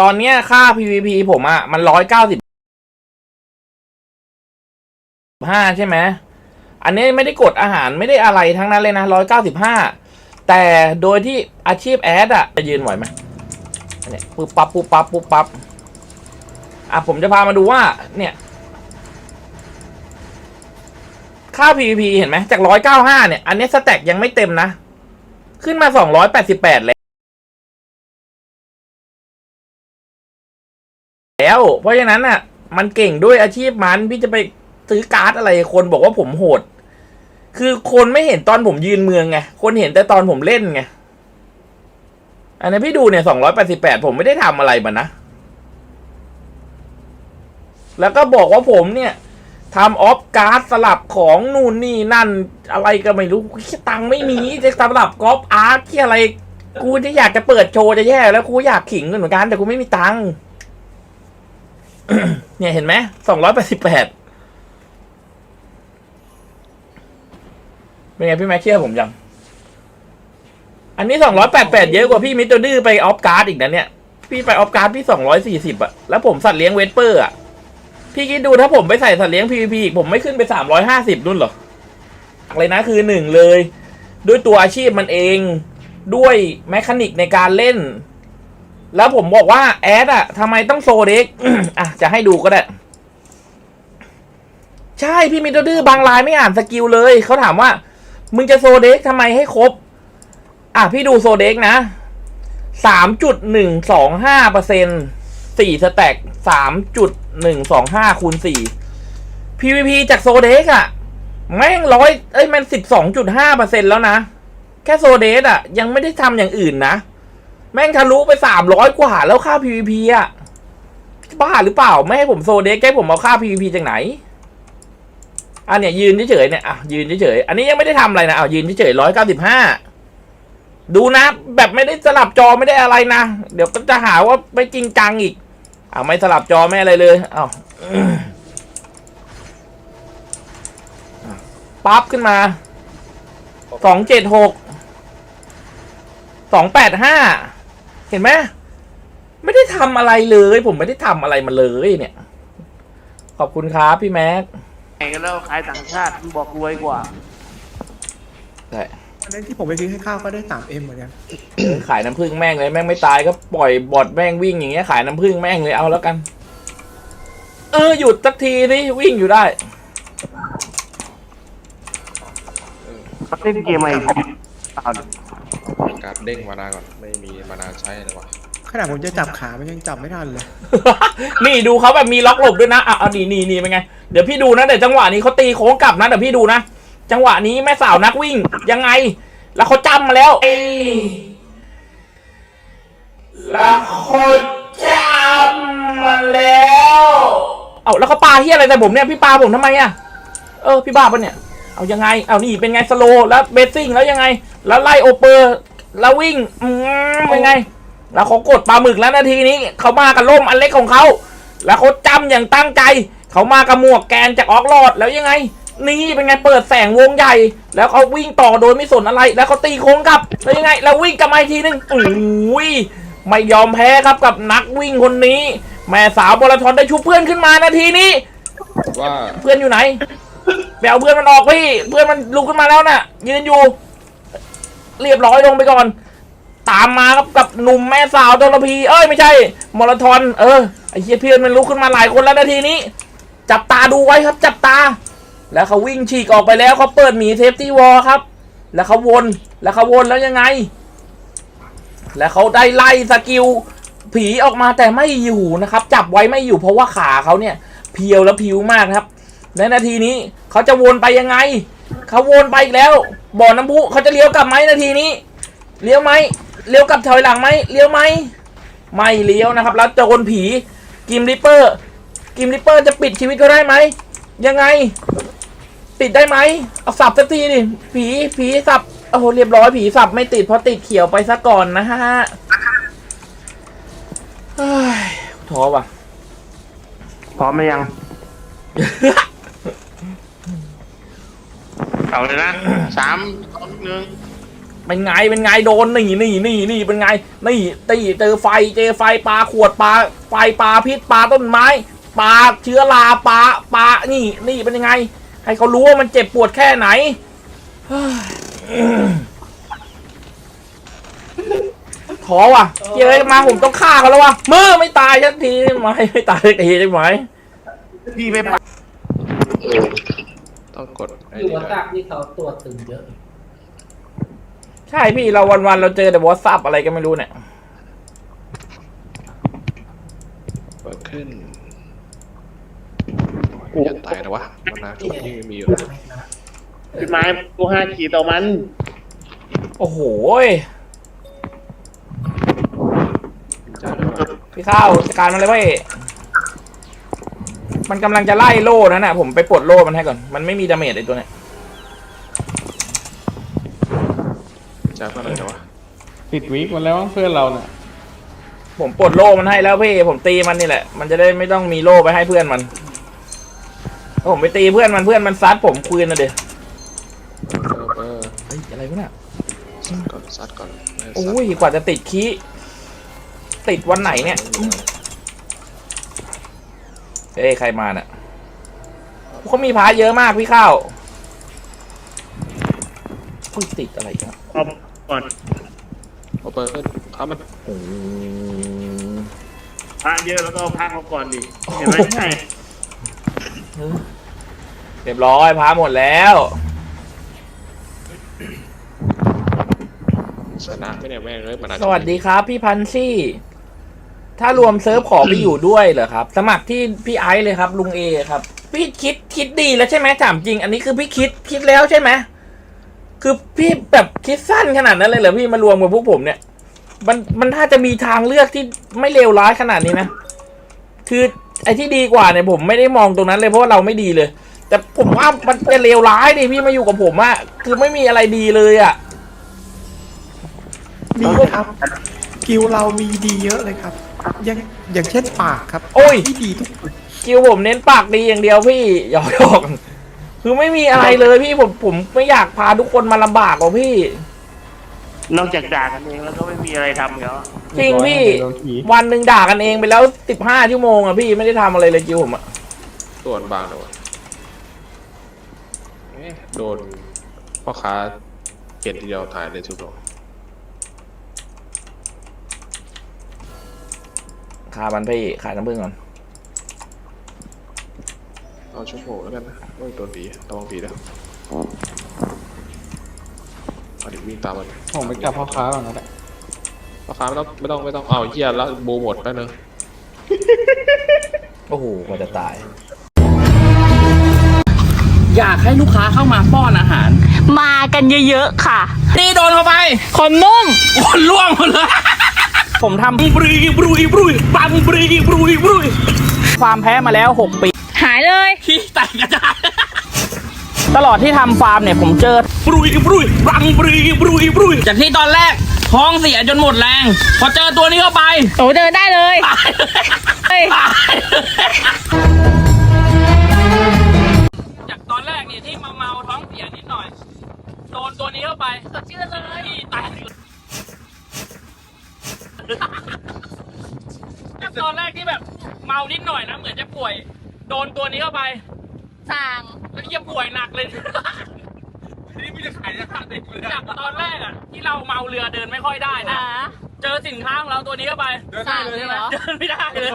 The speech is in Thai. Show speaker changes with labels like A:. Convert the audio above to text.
A: ตอนเนี้ยค่า PVP ผมอะมันร้อยเก้าสิบห้าใช่ไหมอันนี้ไม่ได้กดอาหารไม่ได้อะไรทั้งนั้นเลยนะร้อยเก้าสิบห้าแต่โดยที่อาชีพแอดอะจะยืนไหวไหมเนี่ยปุ๊บปั๊บปุ๊บปั๊บปุ๊บปั๊บอะผมจะพามาดูว่า เนี่ย ค่า PVP เห็นไหมจากร้อยเก้าห้าเนี่ย อันนี้สแต็กยังไม่เต็มนะ ขึ้นมาสองร้อยแปดสิบแปดแล้ว เพราะฉะนั้นอะ มันเก่งด้วยอาชีพมันพี่จะไปซื้อการ์ดอะไรคนบอกว่าผมโหด คือคนไม่เห็นตอนผมยืนเมืองไงคนเห็นแต่ตอนผมเล่นไงอันนี้พี่ดูเนี่ยสองร้อยแปดสิบแปดผมไม่ได้ทำอะไรมันนะ แล้วก็บอกว่าผมเนี่ยทำออฟการ์ดสลับของนู่นนี่นั่น อะไรก็ไม่รู้ตังค์ไม่มีจะสลับกอล์ฟอาร์ตที่อะไร กูจะอยากจะเปิดโชว์จะแย่แล้วกูอยากขิงเหมือนกันแต่กูไม่มีตังค์ เนี่ยเห็นไหมสองร้อยแปดสิบแปดเป็นไงพี่แม็กเชื่อผมยัง อันนี้สองร้อยแปดแปดเยอะกว่าพี่มิสเตอร์ดื้อไปออฟการ์ดอีกนะเนี่ย พี่ไปออฟการ์ดพี่สองร้อยสี่สิบอะแล้วผมสัตว์เลี้ยงเวสเปอร์อะพี่คิดดูถ้าผมไปใส่สัตว์เลี้ยง PVP อีกผมไม่ขึ้นไปสามร้อยห้าสิบนู่นหรอเลยนะคือหนึ่งเลย ด้วยตัวอาชีพมันเอง ด้วยแมคานิกในการเล่น แล้วผมบอกว่าแอดอะทำไมต้องโซเด็กอะจะให้ดูก็ได้ ใช่พี่มิดดื้อบางรายไม่อ่านสกิลเลย เขาถามว่า มึงจะโซเด็กทำไมให้ครบ อะพี่ดูโซเด็กนะสามจุดหนึ่งสองห้าเปอร์เซ็นสี่สแต็กสามจุดหนึ่งสองห้าคูณสี่ PVP จากโซเด็กอะแม่งร้อยเอ้ยมันสิบสองจุดห้าเปอร์เซ็นแล้วนะ แค่โซเดสอะยังไม่ได้ทำอย่างอื่นนะ แม่งทะลุไปสามร้อยกว่าแล้วค่า PVP อะบ้าหรือเปล่า ไม่ให้ผมโซเดสแกให้ผมเอาค่า PVP จากไหนอันเนี้ยยืนเฉยๆเนี่ยอะยืนเฉยๆอันนี้ยังไม่ได้ทำอะไรนะอะยืนเฉยๆร้อยเก้าสิบห้าดูนะ แบบไม่ได้สลับจอไม่ได้อะไรนะ เดี๋ยวก็จะหาว่าไม่จริงจังอีกอะไม่สลับจอไม่อะไรเลยอ้าวปั๊บขึ้นมาสองเจ็ดหกสองแปดห้า ห็นไหมไม่ได้ทำอะไรเลย ผมไม่ได้ทำอะไรมาเลยเนี่ย ขอบคุณครับพี่แม็ก
B: ไงกันแล้วขายต่างชาติมันบอกรวยกว่า
A: ใช่
C: อันนั้นที่ผมไปซื้อให้ข้าวก็ได้สามเอ็มเหมือนกัน
A: ขายน้ำผึ้งแม่งเลยแม่งไม่ตายก็ปล่อยบอดแม่งวิ่งอย่างเงี้ยขายน้ำผึ้งแม่งเลยเอาแล้วกัน เออหยุดสักทีนี่วิ่งอยู่ได้
B: เขาเล่นเกมอะไรเอาดิ
D: การ์ดเด้งมานาก่อน ไม่มีมานาใช้เลยวะ
C: ขนาดผมจะจับขามันยังจับไม่ทันเลย
A: นี่ดูเขาแบบมีล็อกหลบด้วยนะอะเอานี่นี่นี่เป็นไง เดี๋ยวพี่ดูนะเดี๋ยวจังหวะนี้เขาตีโค้งกลับนะเดี๋ยวพี่ดูนะ จังหวะนี้แม่สาวนักวิ่งยังไง แล้วเขาจำมาแล้วเอ้ยแล้วเขาจำมาแล้ว เอาแล้วเขาปาเฮียอะไรแต่ผมเนี่ยพี่ปาผมทำไมอะ เออพี่บ้าปะเนี่ย เอายังไง เอานี่เป็นไงสโลว์แล้วเบสซิ่งแล้วยังไง แล้วไล่โอเปอร์แล้ววิ่งอืมเป็นไง แล้วเขากดปลาหมึกแล้วนาทีนี้เขามากับล่มอันเล็กของเขา แล้วเขาจำอย่างตั้งใจ เขามากับหมวกแกนจากออกลอดแล้วยังไง นี่เป็นไงเปิดแสงวงใหญ่ แล้วเขาวิ่งต่อโดยไม่สนอะไร แล้วเขาตีโค้งกลับแล้วยังไง แล้ววิ่งกลับมาอีกทีนึงโอ้ยไม่ยอมแพ้ครับกับนักวิ่งคนนี้ แม่สาวบอลทอนได้ชุบเพื่อนขึ้นมานาทีนี้
D: ว่า
A: เพื่อนอยู่ไหน ไปเอาเพื่อนมันออกพี่เพื่อนมันลุกขึ้นมาแล้วน่ะ ยืนอยู่ เรียบร้อยลงไปก่อน ตามมาครับกับหนุ่มแม่สาวตลพีเอ้ยไม่ใช่มอลทอนเออไอ้เหี้ยเพื่อนมันลุกขึ้นมาหลายคนแล้วนาทีนี้ จับตาดูไว้ครับ จับตา แล้วเขาวิ่งฉีกออกไปแล้วเขาเปิดหมีเซฟตี้วอลครับ แล้วเขาวนแล้วเขาวนแล้วยังไง แล้วเขาได้ไล่สกิลผีออกมาแต่ไม่อยู่นะครับ จับไว้ไม่อยู่เพราะว่าขาเขาเนี่ยเพียวและผิวมากนะครับ ในนาทีนี้เขาจะวนไปยังไง เขาวนไปอีกแล้ว บ่อน้ำพุเขาจะเลี้ยวกลับไหมนาทีนี้ เลี้ยวไหมเลี้ยวกลับถอยหลังไหมเลี้ยวไหมไม่เลี้ยวนะครับ แล้วโจรผีกิมริปเปอร์กิมริปเปอร์จะปิดชีวิตเขาได้ไหมยังไงปิดได้ไหมเอาสับสักทีดิผีผีสับโอ้โหเรียบร้อยผีสับไม่ติดเพราะติดเขียวไปซะก่อนนะฮะเฮ้ยท้อว่ะ
B: พร้อมไหมยัง เอาเลยนะสามสองหนึ่ง
A: เป็นไงเป็นไงโดนนี่นี่นี่นี่เป็นไงนี่ตีเจอไฟเจอไฟปลาขวดปลาไฟปลาพิษปลาต้นไม้ปลาเชื้อราปลาปลานี่นี่เป็นยังไง ให้เขารู้ว่ามันเจ็บปวดแค่ไหนเฮ้ยท้อว่ะเย้ยมาผมต้องฆ่าเขาแล้วว่ะมือไม่ตายสักทีใช่ไหมไม่ตายสักทีใช่ไหม
B: พี่ไม่ปัด
D: ต้องกดไอ้
E: อยู่
D: นี่
E: วัด
D: ด้วย
E: ตักนี่เขาตัวตึงเยอะ
A: ใช่พี่เราวันๆเราเจอแต่วอทซับอะไรก็ไม่รู้เนี่ย
D: เปิดขึ้นอย่าตายนะวะมานาชุดที่มีอยู่
B: พี่ไม้กูห้าขีดต่อมัน
A: โอ้โห
D: จ้าด้วยวะ
A: พี่ข้าวจัดการมันเลยเว้ย มันกำลังจะไล่โล่นั่นน่ะ ผมไปปลดโล่มันให้ก่อน มันไม่มีดาเมจไอตัวเนี้ย
D: จ้าเพื่อนอะไรนะวะ
F: ติดวิกมาแล้วมั้งเพื่อนเราเนี่ย
A: ผมปลดโล่มันให้แล้วพี่ ผมตีมันนี่แหละ มันจะได้ไม่ต้องมีโล่ไปให้เพื่อนมันถ้าผมไปตีเพื่อนมันเพื่อนมันซัดผมคืนนะเดี๋ยว
D: เออเออ
A: เฮ้ยอะไรวะเนี่ย
D: ซัดก่อนซัดก่อนไม่ซัด
A: โอ้ยกว่าจะติดคีติดวันไหนเนี่ย เอ้ยใครมาเนี่ยเขามีพาเยอะมากพี่ข้าวอุ้ยติดอะไรอีกัน
B: เอาก่อน
D: เอาเปิดขึ้นครับมัน
A: โอ้โห
B: พระเยอะแล้วก็เอาพักเอาก่อนดิเห็นไหมง่าย
A: เรียบร้อยพาหมดแล้ว
D: ชนะไม่เนี่ยแม่งเลยมานา
A: สวัสดีครับ พี่พันชี่ ถ้ารวมเซิร์ฟขอไปอยู่ด้วยเหรอครับ สมัครที่พี่ไอซ์เลยครับ ลุงเอครับ พี่คิดคิดดีแล้วใช่ไหมถามจริง อันนี้คือพี่คิดคิดแล้วใช่ไหมคือพี่แบบคิดสั้นขนาดนั้นเลยเหรอพี่มารวมกับพวกผมเนี่ย มันมันถ้าจะมีทางเลือกที่ไม่เลวร้ายขนาดนี้นะคือไอ้ที่ดีกว่าเนี่ยผมไม่ได้มองตรงนั้นเลยเพราะว่าเราไม่ดีเลย แต่ผมว่ามันจะเลวร้ายดิพี่มาอยู่กับผมอะคือไม่มีอะไรดีเลยอะ
C: ดีครับกิวเรามีดีเยอะเลยครับ อย่างอย่างเช่นปากครับ
A: โอ้ย
C: ที่ดีทุกคน
A: คิวผมเน้นปากดีอย่างเดียวพี่หยอกหยอกคือไม่มีอะไรเลยพี่ผมผมไม่อยากพาทุกคนมาลำบากหรอกพี่
B: นอกจากด่ากันเองแล้วก็ไม่มีอะไรทำแล้ว
A: จริงพี่
F: โดนผี
A: วันหนึ่งด่ากันเองไปแล้วสิบห้าชั่วโมงอะพี่ไม่ได้ทำอะไรเลยคิวผมอะ
D: ตัวมันบางเลยวะเอ๊ะโดนพ่อค้าเปลี่ยนทีเดียวถ่ายเลยทุกคน
A: คาบันพี่ขายน้ำผึ้งก่อน
D: เอาชั่วโมงแล้วกันนะโอ้ยโดนผีระวังผีนะเอาดิวิ่งตามมัน
F: ผมไปจับพ่อค้าก่อนก็ได้
D: พ่อค้าไม่ต้องไม่ต้องไม่ต้องเอาเฮียแล้วบูหมดแล้วเนอะ
A: โอ้โหกว่าจะตาย อยากให้ลูกค้าเข้ามาป้อนอาหาร
G: มากันเยอะๆค่ะ
A: นี่โดนเข้าไป
G: คนนุ่ม
A: คนล่วงหมดเลย ผมทำบรีบรีบรีปังบรีบรีบรีความแพ้มาแล้ว 6 ปี
G: หายเลย
A: ขี้แตกกระจายตลอดที่ทำฟาร์มเนี่ยผมเจอบรุยบรุยรังบรุยบรุยบรุยจากที่ตอนแรกท้องเสียจนหมดแรง พอเจอตัวนี้เข้าไป
G: โอ้เดินได้เลย
A: ตาย
G: เฮ้ย
A: ตายจากตอนแรกเนี่ยที่เมาเมาๆท้องเสียนิดหน่อยโดนตัวนี้เข้าไปสดชื่นเลยตายจาก ตอนแรกที่แบบเมานิดหน่อยนะเหมือนจะป่วย โดนตัวนี้เข้าไป
G: สั่ง
A: แล้วยังป่วยหนักเลย นี่ไม่ได้ขายราคาเด็กเลยจากตอนแรกอะที่เราเมาเรือเดินไม่ค่อยได้นะ
G: อ่า
A: เจอสินค้าของเราตัวนี้เข้าไป
G: สั่งเลยเหรอ
A: เดินไม่ได้เลย